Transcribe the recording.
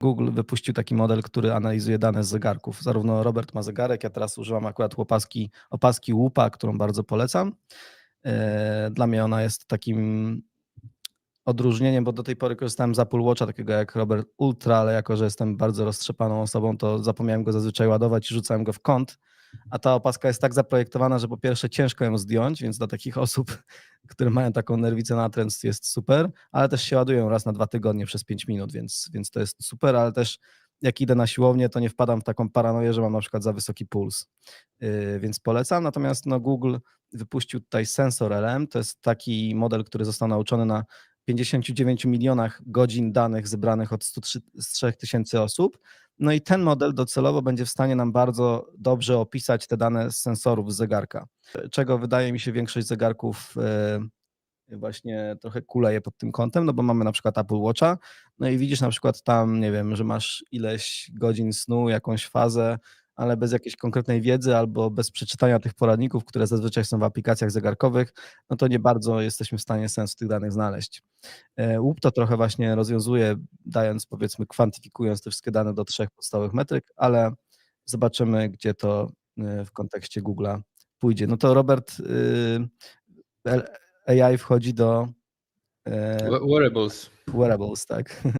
Google wypuścił taki model, który analizuje dane z zegarków. Zarówno Robert ma zegarek, ja teraz używam akurat łopaski, opaski Łupa, którą bardzo polecam. Eee, Dla mnie ona jest takim odróżnieniem, bo do tej pory korzystałem z Apple Watcha, takiego jak Robert Ultra, ale jako, że jestem bardzo roztrzepaną osobą, to zapomniałem go zazwyczaj ładować i rzucałem go w kąt. A ta opaska jest tak zaprojektowana, że po pierwsze ciężko ją zdjąć, więc dla takich osób, które mają taką nerwicę natręt jest super, ale też się ładują raz na dwa tygodnie przez 5 minut, więc, więc to jest super, ale też jak idę na siłownię, to nie wpadam w taką paranoję, że mam na przykład za wysoki puls, yy, więc polecam. Natomiast no, Google wypuścił tutaj Sensor LM, to jest taki model, który został nauczony na 59 milionach godzin danych zebranych od 103 tysięcy osób. No i ten model docelowo będzie w stanie nam bardzo dobrze opisać te dane z sensorów z zegarka, czego wydaje mi się większość zegarków e, właśnie trochę kuleje pod tym kątem, no bo mamy na przykład Apple Watcha, no i widzisz na przykład tam, nie wiem, że masz ileś godzin snu, jakąś fazę, ale bez jakiejś konkretnej wiedzy albo bez przeczytania tych poradników, które zazwyczaj są w aplikacjach zegarkowych, no to nie bardzo jesteśmy w stanie sens tych danych znaleźć. E, Łup to trochę właśnie rozwiązuje, dając powiedzmy, kwantyfikując te wszystkie dane do trzech podstawowych metryk, ale zobaczymy, gdzie to e, w kontekście Google'a pójdzie. No to Robert, y, AI wchodzi do e, We- Wearables. wearables, tak?